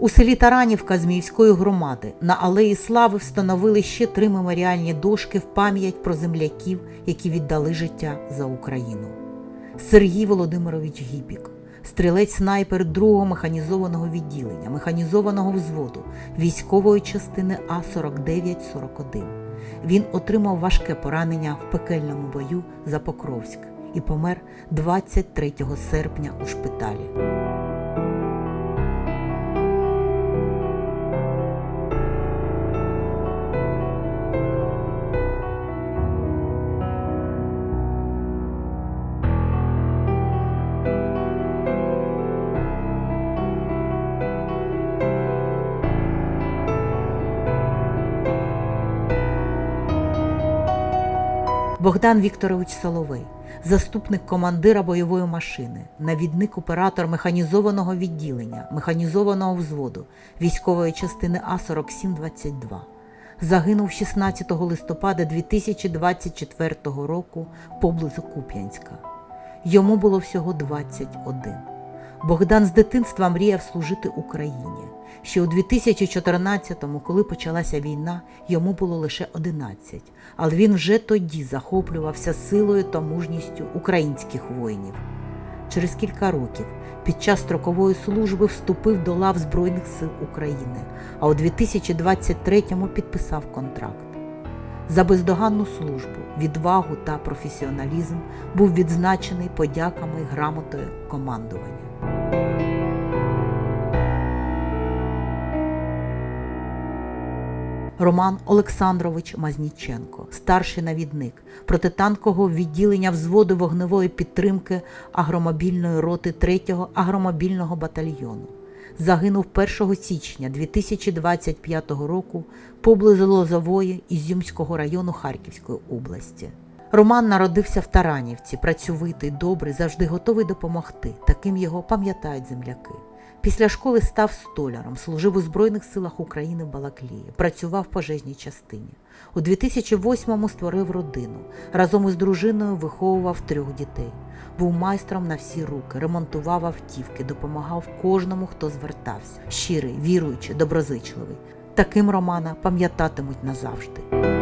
У селі Таранівка Зміївської громади на Алеї Слави встановили ще три меморіальні дошки в пам'ять про земляків, які віддали життя за Україну. Сергій Володимирович Гіпік, стрілець снайпер 2-го механізованого відділення, механізованого взводу військової частини А4941. Він отримав важке поранення в пекельному бою за Покровськ і помер 23 серпня у шпиталі. Богдан Вікторович Соловей, заступник командира бойової машини, навідник оператор механізованого відділення, механізованого взводу військової частини А4722. Загинув 16 листопада 2024 року поблизу Куп'янська. Йому було всього 21. Богдан з дитинства мріяв служити Україні. Ще у 2014-му, коли почалася війна, йому було лише 11, але він вже тоді захоплювався силою та мужністю українських воїнів. Через кілька років під час строкової служби вступив до лав Збройних сил України, а у 2023-му підписав контракт. За бездоганну службу, відвагу та професіоналізм був відзначений подяками грамотою командування. Роман Олександрович Мазніченко, старший навідник протитанкового відділення взводу вогневої підтримки агромобільної роти 3-го агромобільного батальйону. Загинув 1 січня 2025 року поблизу Лозової Ізюмського району Харківської області. Роман народився в Таранівці, працьовитий, добрий, завжди готовий допомогти. Таким його пам'ятають земляки. Після школи став столяром, служив у Збройних силах України в Балаклії, працював в пожежній частині. У 2008-му створив родину. Разом із дружиною виховував трьох дітей. Був майстром на всі руки, ремонтував автівки, допомагав кожному, хто звертався. Щирий, віруючий, доброзичливий. Таким Романа пам'ятатимуть назавжди.